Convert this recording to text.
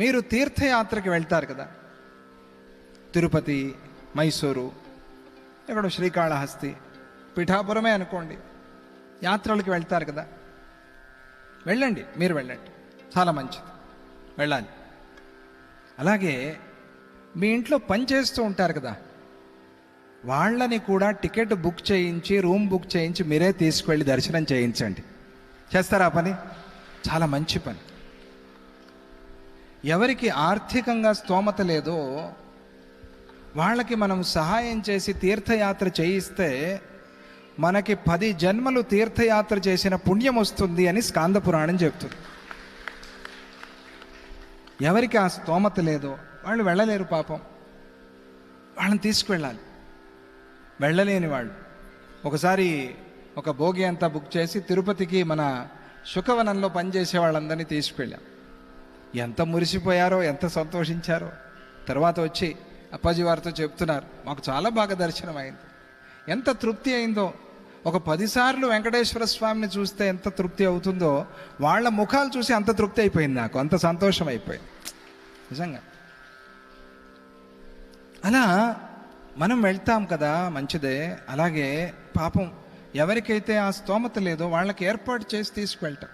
మీరు తీర్థయాత్రకి వెళ్తారు కదా. తిరుపతి మైసూరు ఇక్కడ శ్రీకాళహస్తి పిఠాపురమే అనుకోండి. యాత్రలకు వెళ్తారు కదా. వెళ్ళండి మీరు వెళ్ళండి. చాలా మంచిది. వెళ్ళాలి. అలాగే మీ ఇంట్లో పని చేస్తూ ఉంటారు కదా. వాళ్ళని కూడా టికెట్ బుక్ చేయించి రూమ్ బుక్ చేయించి మీరే తీసుకువెళ్ళి దర్శనం చేయించండి. చేస్తారా పని? చాలా మంచి పని. ఎవరికి ఆర్థికంగా స్తోమత లేదో వాళ్ళకి మనం సహాయం చేసి తీర్థయాత్ర చేయిస్తే మనకి పది జన్మలు తీర్థయాత్ర చేసిన పుణ్యం వస్తుంది అని స్కాంద పురాణం చెప్తుంది. ఎవరికి ఆ స్తోమత లేదో వాళ్ళు వెళ్ళలేరు పాపం. వాళ్ళని తీసుకువెళ్ళాలి. వెళ్ళలేని వాళ్ళు. ఒకసారి ఒక భోగి అంతా బుక్ చేసి తిరుపతికి మన శుకవనంలో పనిచేసే వాళ్ళందరినీ తీసుకువెళ్ళాం. ఎంత మురిసిపోయారో ఎంత సంతోషించారో. తర్వాత వచ్చి అప్పాజీ వారితో చెప్తున్నారు మాకు చాలా బాగా దర్శనం అయింది ఎంత తృప్తి అయిందో. ఒక పదిసార్లు వెంకటేశ్వర స్వామిని చూస్తే ఎంత తృప్తి అవుతుందో వాళ్ళ ముఖాలు చూసి అంత తృప్తి అయిపోయింది నాకు అంత సంతోషం అయిపోయింది. నిజంగా. అలా మనం వెళ్తాం కదా మంచిదే. అలాగే పాపం ఎవరికైతే ఆ స్తోమత లేదో వాళ్ళకి ఏర్పాటు చేసి తీసుకువెళ్తాం.